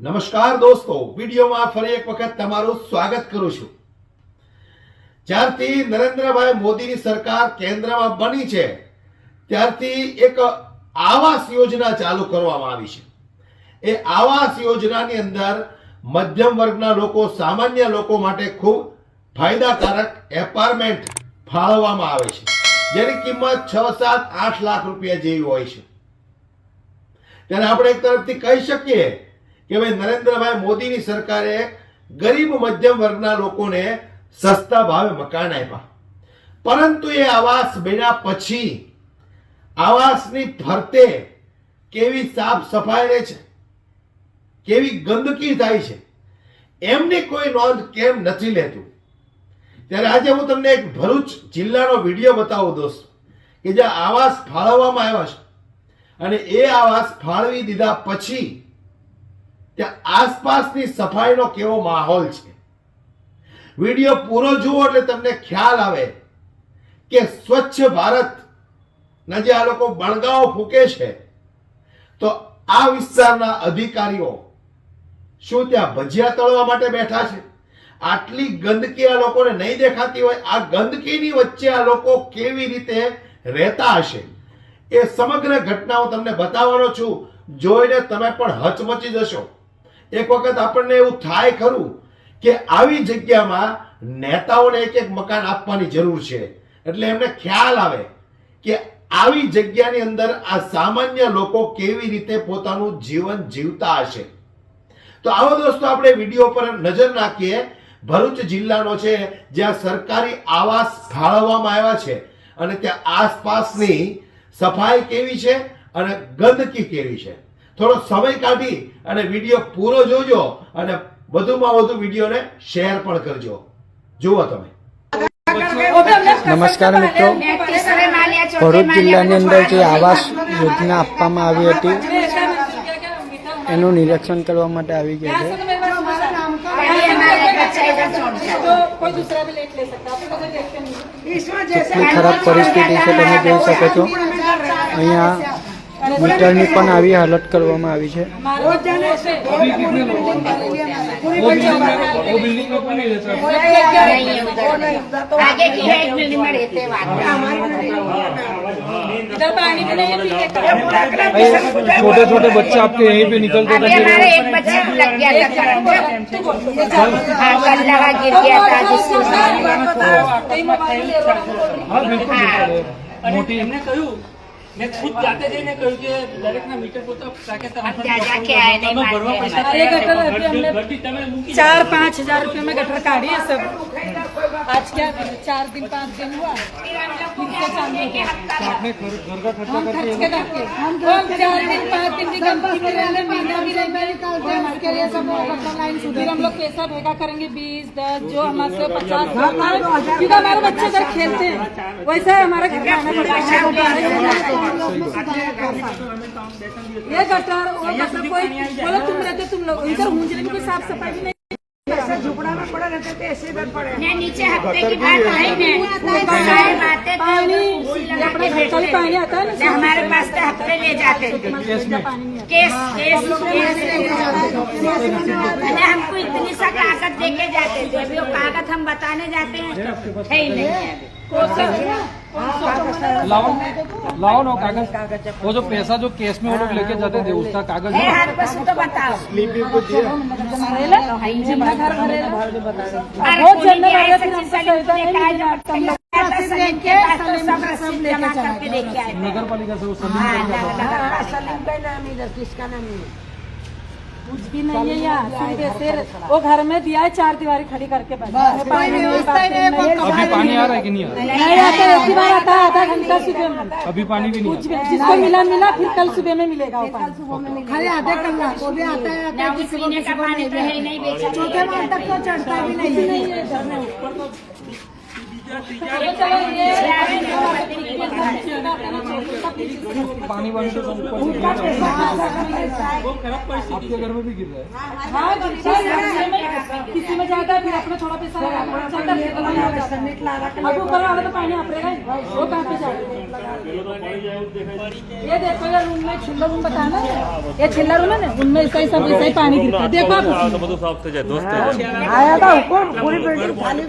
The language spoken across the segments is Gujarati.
નમસ્કાર દોસ્તો, વિડીયોમાં ફરી એક વખત તમારું સ્વાગત કરું છું. જ્યારથી નરેન્દ્રભાઈ મોદીની સરકાર કેન્દ્રમાં બની છે, ત્યારથી એક આવાસ યોજના ચાલુ કરવામાં આવી છે. એ આવાસ યોજનાની અંદર મધ્યમ વર્ગના લોકો, સામાન્ય લોકો માટે ખૂબ ફાયદાકારક એપાર્ટમેન્ટ ફાળવવામાં આવે છે. જેની કિંમત છ, સાત, આઠ લાખ રૂપિયા જેવી હોય છે. ત્યારે આપણે એક તરફથી કહી શકીએ કે ભાઈ નરેન્દ્રભાઈ મોદીની સરકારે ગરીબ મધ્યમ વર્ગના લોકોને સસ્તા ભાવે મકાન આપ્યા. પરંતુ એ આવાસ બન્યા પછી આવાસની ફરતે કેવી સાફ સફાઈ રહે છે? કેવી ગંદકી થાય છે? એમની કોઈ નોંધ કેમ નથી લેતું? ત્યારે આજે હું તમને એક ભરૂચ જિલ્લાનો વીડિયો બતાવું દોસ્ત, કે જ્યાં આવાસ ફાળવવામાં આવ્યા છે. અને એ આવાસ ફાળવી દીધા પછી ત્યાં આસપાસની સફાઈનો કેવો માહોલ છે? વીડિયો પૂરો જુઓ એટલે તમને ખ્યાલ આવે કે સ્વચ્છ ભારત ના જે આ લોકો બળગાઓ ફૂકે છે. તો આ વિસ્તારના અધિકારીઓ શું ત્યાં ભજીયા તળવા માટે બેઠા છે? આટલી ગંદકી આ લોકોને નહીં દેખાતી હોય? આ ગંદકીની વચ્ચે આ લોકો કેવી રીતે રહેતા હશે? એ સમગ્ર ઘટના હું તમને બતાવવાનો છું. જોઈને તમે પણ હચમચી જશો. એક વખત આપણને એવું થાય ખરું કે આવી જગ્યામાં નેતાઓને એક એક મકાન આપવાની જરૂર છે. એટલે એમને ખ્યાલ આવે કે આવી જગ્યાની અંદર આ સામાન્ય લોકો કેવી રીતે પોતાનું જીવન જીવતા હશે. તો આવો દોસ્તો, આપણે વીડિયો પર નજર નાખીએ. ભરૂચ જિલ્લાનો છે, જ્યાં સરકારી આવાસ ફાળવવામાં આવ્યા છે અને ત્યાં આસપાસની સફાઈ કેવી છે અને ગંદકી કેવી છે. થોડો સમય કાઢી અને વીડિયો પૂરો જોજો અને વધુમાં વધુ વિડીયોને શેર પણ કરજો. જુઓ તમે. નમસ્કાર મિત્રો. ભરૂચ જિલ્લાની અંદર જે આવાસ યોજના આપવામાં આવી હતી, એનું નિરીક્ષણ કરવા માટે આવી ગયા છે. કેટલી ખરાબ પરિસ્થિતિ છે તમે જોઈ શકો છો. અહીંયા મીટરની પણ આવી હાલત કરવામાં આવી છે आगे की है एक बिल्डिंग में रहते हैं बात इधर पानी भी नहीं है छोटे छोटे बच्चे आपके यहीं पे निकलते अभी थे हमारे एक बच्चे को लग गया था करंट हाँ कल लगा गिर गया था जिसको कई मोबाइल ले रहा हूँ हाँ बिल्कुल बिल्कुल મોટી એમને કહ્યું મેં ખુદ જાતે જઈને કહ્યું કે દરેકના મીટર પોતા रुपये में गटर काढ़ी है सब। आज क्या चार दिन पाँच दिन हुआ। चार दिन पाँच दिन के भी लिए हम लोग पैसा भेगा करेंगे? बीस दस जो हमारे पचास क्योंकि हमारे बच्चे खेलते हैं। वैसे हमारा घर आना पड़ता है। ये गटर और कोई बोलो तुम रहते तुम लोग इधर हुंजरे कोई साफ़ सफ़ाई भी नहीं झुपड़ा तो में रहते हमारे पास तो हफ़्ते ले जाते हमको इतनी सा कागज़ दे के जाते वो कागज़ हम बताने जाते हैं है। लाओ लाओ ना कागज वो जो पैसा जो केस में वो लोग लेके जाते थे उसका कागज है हाथ पर तो बताओ जितना घर भरेला अरे बहुत पुलिस जनरल आई है, सचिन फिर हमसे सलीम खरीदा ने नहीं कहा मिला, जो हम लोग आता सलीम के पास तो सब रसीद जमा करके लेके आए थे। नगर पालिका से वो सलीम हाँ, कुछ भी नहीं है यहाँ वो घर में दिया है चार दीवारी खड़ी करके। अभी पानी आ रहा है। कि नहीं आ रहा नहीं आता एक बार आता है। आधा घंटा सुबह में। अभी पानी भी नहीं कुछ भी जिसको मिला मिला फिर कल सुबह में मिलेगा वो पानी। खाली आधे कलाक वो आता है ना वो पीने का पानी तो है ही नहीं बेचा चौथे माल तक तो चढ़ता भी नहीं है। पानी वानी तो आपके घर में भी गिर रहा है किसी में जाता है फिर अपना थोड़ा पैसा अभी ऊपर वाला तो पानी आप वो कहाँ पे जा ये देखो ये रूम में छिल्ला रूम बताना ये छिल्ला रूम है ना उनमें ऐसा सब ऐसे ही पानी गिरता है देखो आप आया था ऊपर पूरी बिल्डिंग खाली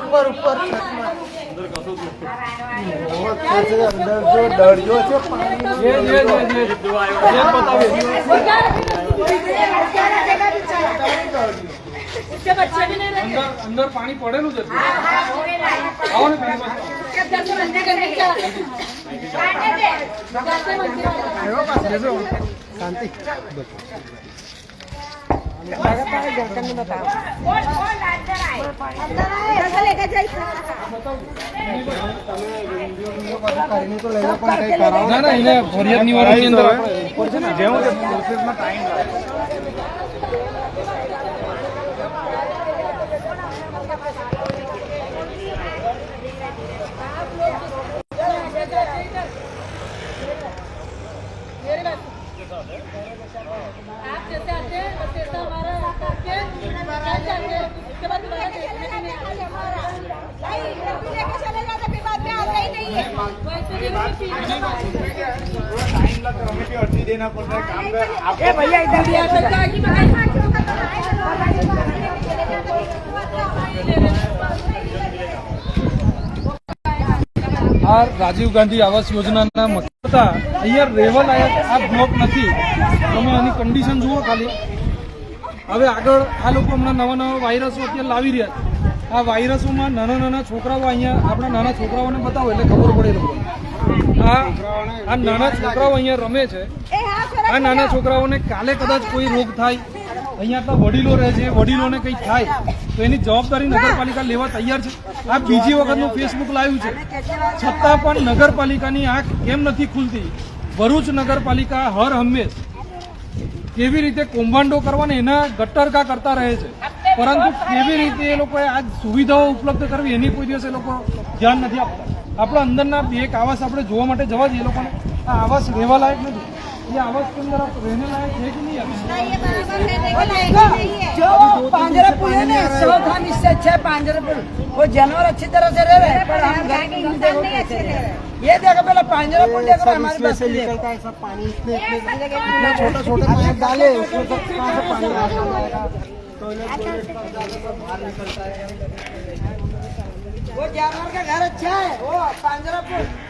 ઉપર ઉપર ડરજો છે અંદર પાણી પડેલું છે આવો ને શાંતિ ના ના એને ફરિયાદ નિવારણ કેન્દ્ર ટાઈમ मेरी રાજીવ ગાંધી આવાસ યોજનાના મતતા અહીંયા રહેવા લાયક આ બ્લોક નથી. તમે આની કન્ડિશન જુઓ ખાલી. હવે આગળ આ લોકો હમણાં નવા નવા વાયરસો અત્યારે લાવી રહ્યા આ વાયરસોમાં નાના નાના છોકરાઓ અહીંયા આપણા નાના છોકરાઓને બતાવો એટલે ખબર પડે લોકો આ આ નાના છોકરાઓ અહીંયા રમે છે. આ નાના છોકરાઓને કાલે કદાચ કોઈ રોગ થાય અહીંયા આટલા વડીલો રહે છે વડીલોને કંઈ થાય તો એની જવાબદારી નગરપાલિકા લેવા તૈયાર છે. આ બીજી વખતનું ફેસબુક લાવ્યું છે. છતાં પણ નગરપાલિકાની આંખ કેમ નથી ખુલતી? ભરૂચ નગરપાલિકા હર હંમેશ કેવી રીતે કૌભાંડો કરવાને એના ગટ્ટરકા કરતા રહે છે. પરંતુ કેવી રીતે એ લોકોએ આ સુવિધાઓ ઉપલબ્ધ કરવી એની કોઈ દિવસ એ લોકો ધ્યાન નથી આપતા. આપણા અંદરના બે એક આવાસ આપણે જોવા માટે જવા એ લોકોને. આ આવાસ રહેવા લાયક નથી. आवाज़ रहने है नहीं जो है ना अच्छा वो जानवर अच्छी तरह से रह रहे पर हम घर के रह ये देखो पहले पांजरापुर देखो हमारे पास निकलता है सब पानी छोटा छोटा पाइप डाले वो जानवर का घर अच्छा है। वो पांजरापुर।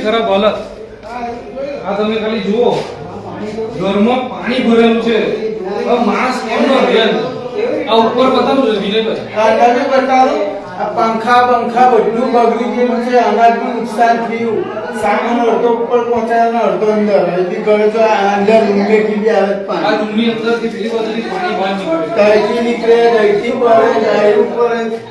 ખરાબ હાલત આ તમે ખાલી જુઓ ઘરમાં પાણી ભરેલું છે હવે માણસ કેમ ન રહે આ ઉપર બતાવું છે વિનયભાઈ તમે બતાવો આ પંખા બંખા બધું બગડી ગયેલું છે અનાજનું નુકસાન થયું સામાન અડધો ઉપર પહોંચાડ્યો ને અડધો અંદર હજી ઘરે તો આ અંદર રૂમેથી બી આવે જ આ પાણી રૂમની અંદરથી પેલી બાજુથી પાણી બહાર નીકળે તઈથી નીકળે દઈથી પડે ડાયરું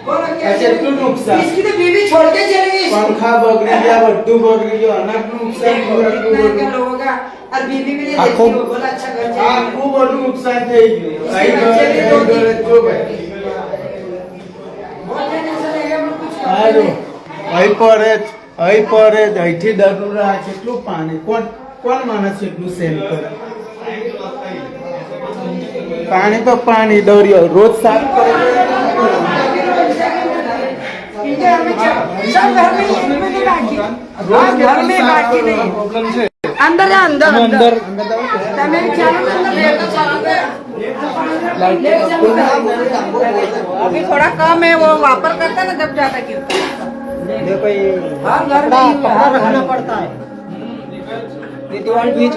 પડે આ કેટલું નુકસાન इसकी तो बीवी छोड़ के चली गई પંખા બગડી ગયા બધું બગડી ગયું અનાજનું નુકસાન થયું એટલું इतना બધું. लोगों का और बीबी भी नहीं आंखों- देखती हो बोला अच्छा घर આ जाएगी આખું બધું નુકસાન થઈ ગયું અહીં સારું. અહીં પર જ અહીં પર જ. અહીંથી દરુરા કેટલું પાણી. કોણ કોણ માણસ એટલું સેલ કરે? પાણી તો પાણી દરિયો. રોજ સાફ કરે. અંદર અંદર અંદર. તમે ચાલો અંદર ચાલો. अभी थोड़ा कम है वो वापर करता ना जब ज़्यादा गिरता रखना पड़ता है। ये दीवार बीच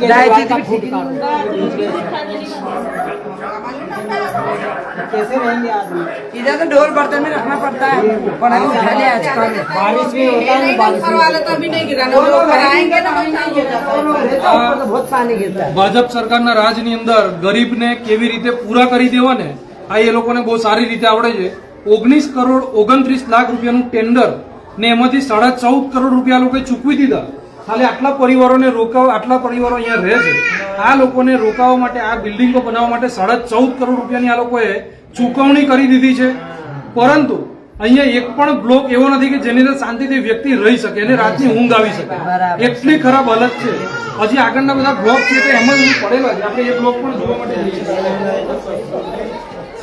कैसे रहेंगे आदमी इधर तो ढोल बर्तन में रखना पड़ता है पर अभी उठा लिया आजकल बारिश में होता है बारिश वाले तो अभी नहीं गिरा वो लोग आएंगे ना वहीं नहीं गिर जाता है तो बहुत पानी गिरता है ભાજપ સરકારના રાજની અંદર ગરીબને કેવી રીતે પૂરા કરી દેવા ને આ એ લોકોને બહુ સારી રીતે આવડે છે ઓગણીસ કરોડ ઓગણત્રીસ લાખ રૂપિયાનું ટેન્ડર ને એમાંથી સાડા ચૌદ કરોડ રૂપિયા આ લોકોએ ચૂકવી દીધા ખાલી આટલા પરિવારોને રોકાવ આટલા પરિવારો અહીંયા રહે છે આ લોકોને રોકાવા માટે આ બિલ્ડિંગો બનાવવા માટે સાડા ચૌદ કરોડ રૂપિયાની આ લોકોએ ચૂકવણી કરી દીધી છે પરંતુ અહીંયા એક પણ બ્લોક એવો નથી કે જેની અંદર શાંતિથી વ્યક્તિ રહી શકે અને રાતની ઊંઘ આવી શકે એટલી ખરાબ હાલત છે હજી આગળના બધા બ્લોક છે તો એમ જ પડેલા છે આપણે એ બ્લોક પણ જોવા માટે જઈએ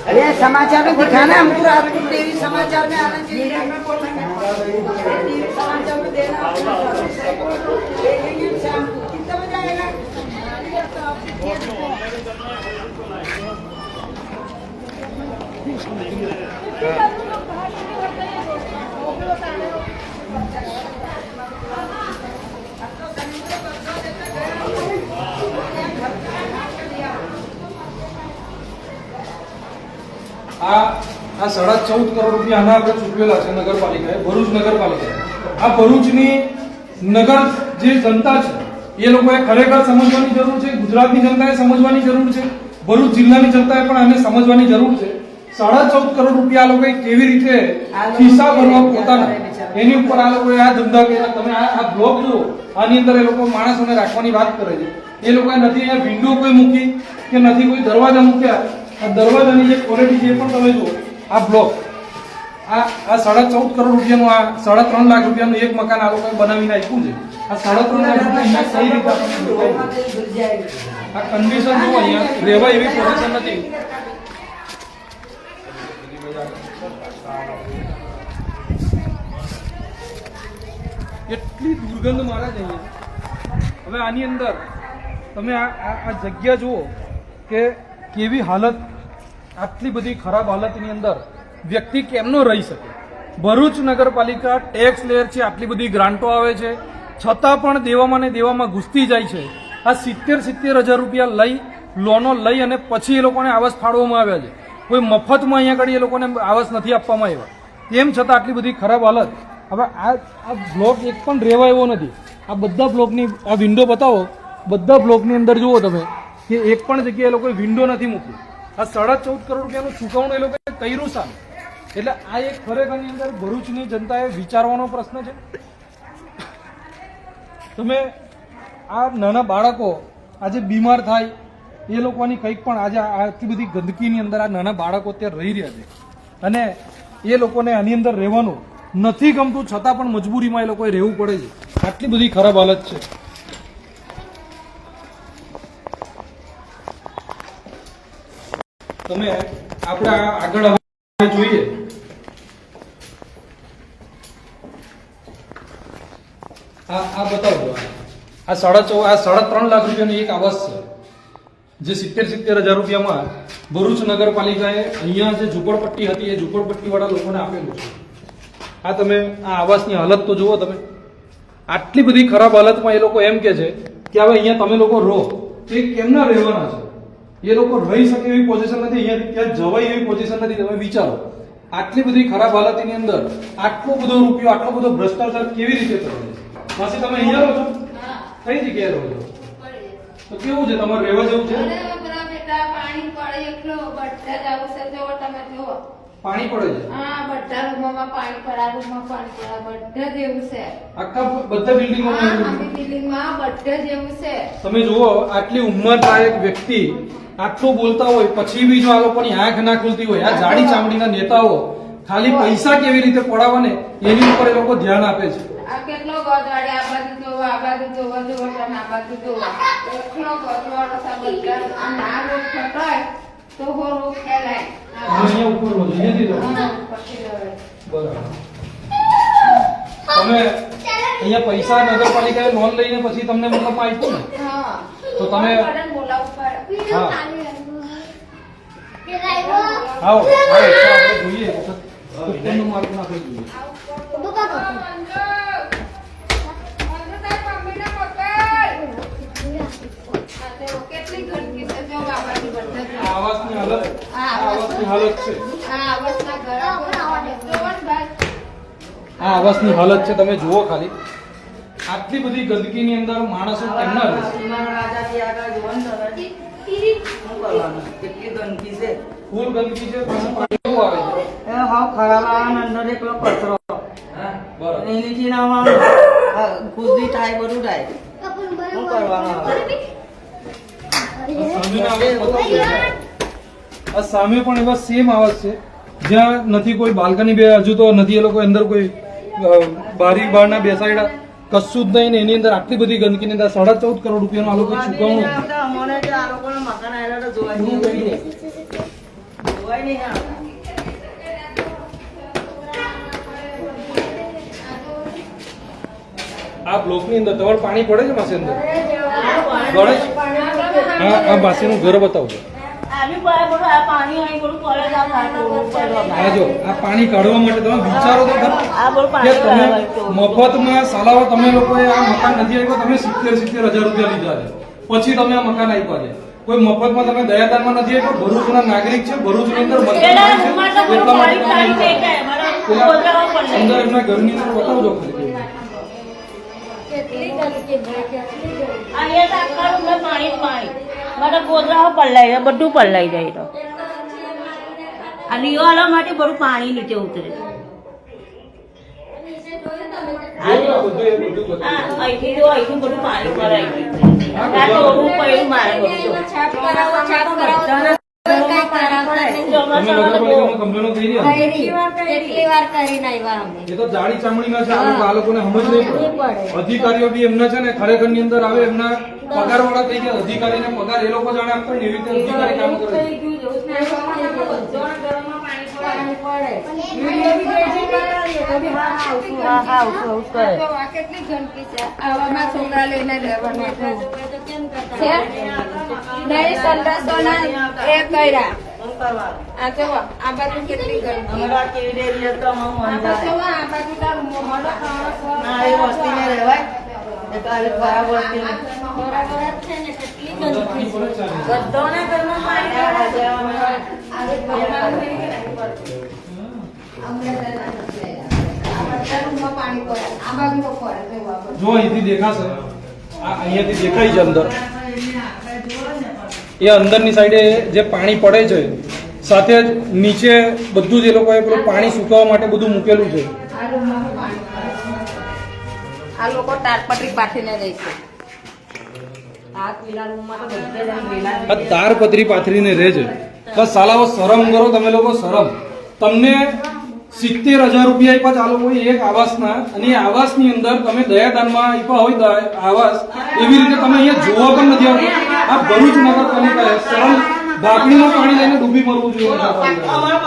अरे समाचार में दिखाना है हमको रात को टीवी समाचार में आना चाहिए टीवी समाचार में देना આ આ સાડા ચૌદ કરોડ રૂપિયા આના આપણે ચૂકવેલા છે નગરપાલિકાએ, ભરૂચ નગરપાલિકાએ. આ ભરૂચની નગર જે જનતા છે, એ લોકોએ ખરેખર સમજવાની જરૂર છે, ગુજરાતની જનતાએ સમજવાની જરૂર છે, ભરૂચ જિલ્લાની જનતાએ પણ આને સમજવાની જરૂર છે. સાડા ચૌદ કરોડ રૂપિયા આ લોકોએ કેવી રીતે ખિસ્સા ભરવા પોતાના? એની ઉપર આ લોકોએ આ ધંધા કર્યા. તમે આ બ્લોક જુઓ. આની અંદર એ લોકો માણસોને રાખવાની વાત કરે છે. એ લોકોએ નથી અહીંયા વિન્ડો કોઈ મૂકી કે નથી કોઈ દરવાજા મૂક્યા. આ દરવાજાની જે ક્વોલિટી છે એ પણ તમે જુઓ. આ બ્લોક. આ આ સાડા ચૌદ કરોડ રૂપિયાનું આ સાડા ત્રણ લાખ રૂપિયાનું એક મકાન આ લોકોએ બનાવીને આપ્યું છે. આ સાડા ત્રણ લાખ રૂપિયા કઈ રીતે આ કન્ડિશન જુઓ અહીંયા. રહેવા એવી પોઝિશન નથી. એટલી દુર્ગંધ મારે જ અહીંયા હવે આની અંદર તમે આ આ જગ્યા જુઓ કે કેવી હાલત, આટલી બધી ખરાબ હાલતની અંદર વ્યક્તિ કેમનો રહી શકે? ભરૂચ નગરપાલિકા ટેક્સ લેયર છે, આટલી બધી ગ્રાન્ટો આવે છે. છતાં પણ દેવામાં ને દેવામાં ઘૂસતી જાય છે. આ સિત્તેર સિત્તેર હજાર રૂપિયા લઈ, લોનો લઈ અને પછી એ લોકોને આવાસ ફાળવવામાં આવ્યા છે. કોઈ મફતમાં અહીંયા આગળ એ લોકોને આવાસ નથી આપવામાં આવ્યા. તેમ છતાં આટલી બધી ખરાબ હાલત હવે આ આ બ્લોક એક પણ રહેવા એવો નથી. આ બધા બ્લોકની આ વિન્ડો બતાવો. બધા બ્લોકની અંદર જુઓ તમે કે એક પણ જગ્યાએ લોકોએ વિન્ડો નથી મૂકી. આ સાડા ચૌદ કરોડ રૂપિયાનું ચૂકવણું એ લોકોએ કર્યું સારું એટલે આ એક ખરેખરની અંદર ભરૂચની જનતાએ વિચારવાનો પ્રશ્ન છે. તમે આ નાના બાળકો આજે બીમાર થાય, એ લોકોની કંઈક પણ આજે આટલી બધી ગંદકીની અંદર આ નાના બાળકો ત્યાં રહી રહ્યા છે. અને એ લોકોને આની અંદર રહેવાનું નથી ગમતું, છતાં પણ મજબૂરીમાં એ લોકોએ રહેવું પડે છે. આટલી બધી ખરાબ હાલત છે. તમે આપણે આગળ જોઈએ. આ આ બતાવજો આ સાડા ચૌ, આ સાડા ત્રણ લાખ રૂપિયાની એક આવાસ છે, જે સિત્તેર સિત્તેર હજાર રૂપિયામાં ભરૂચ નગરપાલિકાએ અહીંયા જે ઝૂંપડપટ્ટી હતી, એ ઝૂંપડપટ્ટીવાળા લોકોને આપેલું છે. આ તમે, આ આવાસની હાલત તો જુઓ તમે. આટલી બધી ખરાબ હાલતમાં એ લોકો એમ કે છે કે હવે અહીંયા તમે લોકો રહો. એ કેમના રહેવાના છે? એ લોકો રહી શકે એવી પોઝિશન નથી, અહીંયા ત્યાં જવાય એવી પોઝિશન નથી, તમે વિચારો. આટલી બધી ખરાબ હાલતની અંદર આટલો બધો રૂપિયો, આટલો બધો ભ્રષ્ટાચાર કેવી રીતે થયો? છે માસી તમે અહીંયા રહો છો? કઈ જગ્યાએ રહો છો? તો કેવું છે? તમારે રહેવા જેવું છે? પાણી પડે એટલો જુઓ તમે, જુઓ. પાણી પડે છે? હા બધા રૂમમાં પાણી પડે રૂમમાં પાણી પડે બધા જેવું છે. આખા બધા બિલ્ડિંગમાં આખી બિલ્ડિંગમાં બધા જેવું છે. તમે જુઓ આટલી ઉંમરલાયક વ્યક્તિ આટલું બોલતા હોય પછી બી જો આ લોકોની આંખ ના ખુલતી હોય આ જાડી ચામડીના નેતાઓ ખાલી પૈસા કેવી રીતે પડાવવા ને એની ઉપર એ લોકો ધ્યાન આપે છે. આ કેટલો ગોદવાડે આ બાજુ જોવા આ બાજુ જોવા જોવા આ બાજુ જોવા. એટલો ગોદવાડો છે બધા આ ના હોય તો હો રોગ ફેલાય અહીંયા ઉપર વધુ અહીંયાથી રહો. હા, પછી હવે. બરાબર તમે અહીંયા પૈસા નગરપાલિકાએ લોન લઈને પછી તમને મતલબ આપ્યું ને તો તમે હા આવો જોઈએ કેટલી ગંદકી આવાસની હાલત આવાસની હાલત છે. આ આવાસના હાલત છે તમે જુઓ ખાલી. આટલી બધી ગંદકીની અંદર માણસો કેમના રહે? છે આગળ જુઓ ને તમે. શું કરવાનું? કેટલી ગંદકી છે? ફૂલ ગંદકી છે પાણી આવે? છે એ હાવ ખરાબ અંદર એકલો કચરો. બરાબર. એનીથી ના ખુદી થાય બધું થાય શું કરવાનું હવે? સામેના આવાસ બતાવજો જરા. આ સામે પણ એવા સેમ આવાજ છે. જ્યાં નથી કોઈ બાલ્કની બે હજુ તો નથી એ લોકો અંદર કોઈ બારી બારના બેસાડ્યા. કશું જ નહીં ને એની અંદર આટલી બધી ગંદકીની અંદર સાડા ચૌદ કરોડ રૂપિયાનો આ લોકો ચૂકવણું આ બ્લોકની અંદર તમારે પાણી પડે છે પાસે અંદર? પડે હા આ માસીનું ઘર બતાવજો. આ આ આ જો આ પાણી કાઢવા માટે તમે વિચારો તો ખરા. કે તમે મફતમાં સાલાઓ તમે લોકોએ આ મકાન નથી આપ્યો તમે સિત્તેર સિત્તેર હજાર રૂપિયા લીધા છે. પછી તમે આ મકાન આપ્યા છે. કોઈ મફતમાં તમે દયાદાનમાં નથી આપ્યો ભરૂચના નાગરિક છે ભરૂચની અંદર એટલા માટે અંદર એમના ઘરની અંદર બતાવજો ખાલી. મારા ગોદરાઓ પલ્લાઈ જાય બધું પલ્લાઈ જાય તો. આ દિવાલો માટે બધું પાણી નીચે ઉતરે આ જો. બધું એ બધું બતાવજો. આ અહીંથી જો અહીંથી બધું પાણી ભરાઈ ગયું. આ ટોળું પડ્યું મારે બધું. છાપ કરાવો છાપ કરાવો. તમે નગરપાલિકામાં કમ્પ્લેનો કરી રહ્યા કેટલી વાર કરીને આવ્યા અમે. એ તો જાડી ચામડીના છે આ લોકો આ લોકોને સમજ નહીં પડે. અધિકારીઓ બી એમના છે ને ખરેખરની અંદર આવે એમના પગાર વાળા થઈ ગયા અધિકારીને પગાર એ લોકો જાણે આપતા ને એવી રીતે અધિકારી કામ કરે. આ બાજુ કેટલી ગંદકી રહેવાય. બધાના જો અહીંથી દેખાશે. દેખાય છે અંદર. એ અંદરની સાઈડે જે પાણી પડે છે, સાથે જ નીચે બધું જ એ લોકોએ પેલું પાણી સુકાવવા માટે બધું મૂકેલું છે. આ લોકો તારપટરી પાથરીને રહે છે. આ પતરી પાથરીને રહે બસ સાલાઓ શરમ કરો તમે લોકો શરમ. તમને સિત્તેર હજાર રૂપિયા આપ્યા આ લોકોએ એક આવાસના અને આવાસની અંદર તમે દયાદાનમાં આપ્યા હોય આવાસ એવી રીતે તમે અહીંયા જોવા પણ નથી આવતા. આ ભરૂચ નગરપાલિકાએ શરમ ઢાંકણીમાં પાણી લઈને ડૂબી મરવું જોઈએ. અમારા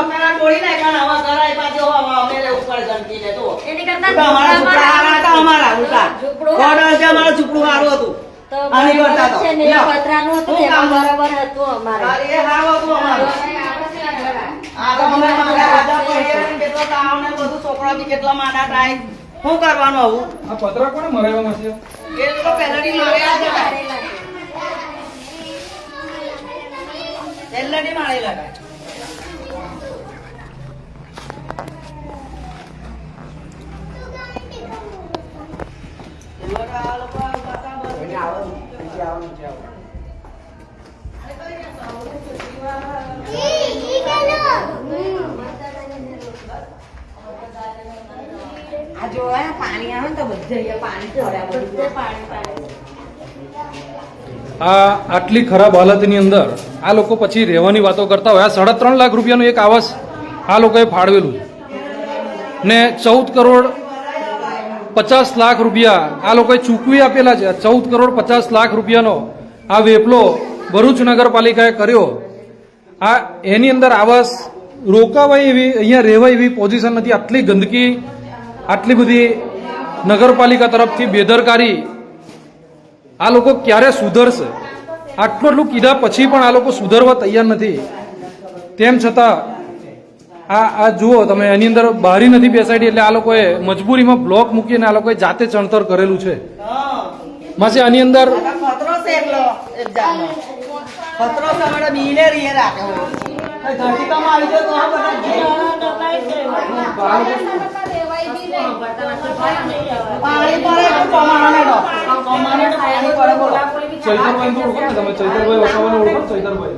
હતું તોડી નાખ્યા કરતા તો. હતા અમારું. હતું આની અમારું આ તો અમે મારા રાજા પૈયાને કેટલો તાવ ને બધું છોકરા બી કેટલા માંદા થાય. શું કરવાનું આવું? આ પતરા કોને મરાવ્યા છે એ તો પહેલેથી મારેલા હતા. પહેલેથી મારેલા હતા. આ જો આ આ આટલી ખરાબ હાલતની અંદર આ લોકો પછી રહેવાની વાતો કરતા હોય. આ સાડા ત્રણ લાખ રૂપિયાનું એક આવાસ આ લોકોએ ફાળવેલું ને ચૌદ કરોડ પચાસ લાખ રૂપિયા. આ લોકોએ ચૂકવી આપેલા છે. ચૌદ કરોડ પચાસ લાખ રૂપિયાનો આ વેપલો ભરૂચ નગરપાલિકાએ કર્યો. આ એની અંદર આવાસ રોકાવાય એવી, અહીંયા રહેવાય એવી પોઝિશન નથી. આટલી ગંદકી, આટલી બધી નગરપાલિકા તરફથી બેદરકારી આ લોકો ક્યારે સુધરશે? આટલું આટલું કીધા પછી પણ આ લોકો સુધરવા તૈયાર નથી. તેમ છતાં આ આ જુઓ તમે એની અંદર બહારી નથી બેસાડી એટલે આ લોકોએ મજબૂરીમાં બ્લોક મૂકીને આ લોકોએ જાતે ચણતર કરેલું છે માસી આની અંદર પત્રો પાણી પડે તો કમાવાનો ડો કમાવાનો પાણી પડે બોલો ચૈતરભાઈ તો ઓળખો ને તમે ચૈતરભાઈ. વસાવાને ઓળખો ચૈતરભાઈ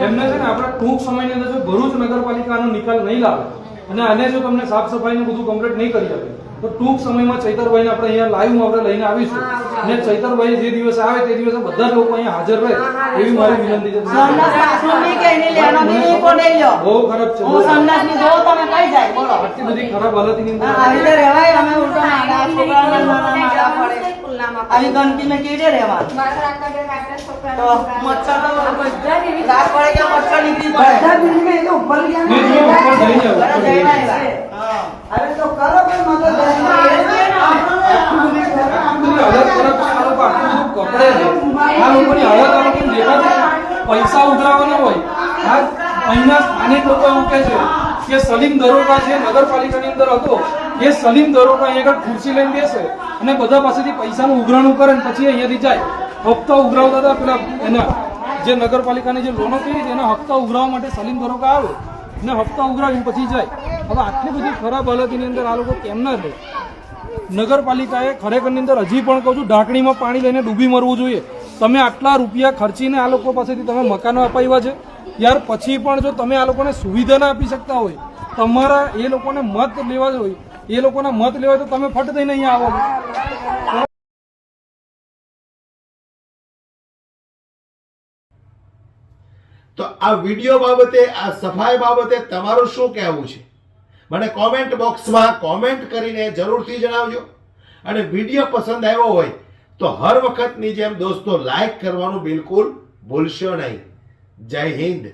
એમને છે ને આપણે ટૂંક સમયની અંદર જો ભરૂચ નગરપાલિકાનો નિકાલ નહીં લાવે અને આને જો તમને સાફ સફાઈ બધું કમ્પ્લીટ નહીં કરી આપે તો ટૂંક સમયમાં ચૈતરભાઈને આપણે અહીંયા લાઈવ આપણે લઈને આવીશું. ને ચૈતરભાઈ જે દિવસે આવે તે દિવસે બધા લોકો અહીંયા હાજર રહે. એવી મારી વિનંતી છે. બહુ ખરાબ છે. આટલી બધી ખરાબ હાલતની અંદર આવી ગંદકી મેં કેવી રીતે તો મચ્છર તો રાત પડે કે મચ્છર નીકળી પડે? બધા ઉપર જઈને હવે તો કરો પણ મદદ પૈસા ઉઘરાવાના હોય. આ અહીંના સ્થાનિક લોકો એવું કહે છે કે સલીમ દરોગા છે નગરપાલિકાની અંદર હતો. એ સલીમ દરોગા અહીંયા આગળ ખુરશી લઈને બેસે અને બધા પાસેથી પૈસાનું ઉઘરાણું કરે ને પછી અહીંયાથી જાય. હપ્તા ઉઘરાવતા હતા પેલા એના જે નગરપાલિકાની જે લોનો કરી હતી એના હપ્તા ઉઘરાવવા માટે સલીમ દરોગા આવે. ને હપ્તા ઉઘરાવીને પછી જાય. હવે આટલી બધી ખરાબ હાલતની અંદર આ લોકો કેમ ના રહે? નગરપાલિકાએ ખરેખરની અંદર હજી પણ કહું છું, ઢાંકણીમાં પાણી લઈને ડૂબી મરવું જોઈએ. તમે આટલા રૂપિયા ખર્ચીને આ લોકો પાસેથી તમે મકાનો અપાવ્યા છે. ત્યાર પછી પણ જો તમે આ લોકોને સુવિધા ના આપી શકતા હોય, તમારા એ લોકોને મત લેવા હોય એ લોકોના મત લેવા તો તમે ફટ થઈને અહીંયા આવો. તો આ વીડિયો બાબતે, આ સફાઈ બાબતે તમારું શું કહેવું છે? મને કોમેન્ટ બોક્સમાં કોમેન્ટ કરીને જરૂરથી જણાવજો. અને વીડિયો પસંદ આવ્યો હોય, તો હર વખતની જેમ દોસ્તો લાઈક કરવાનું બિલકુલ ભૂલશો નહીં. જય હિન્દ.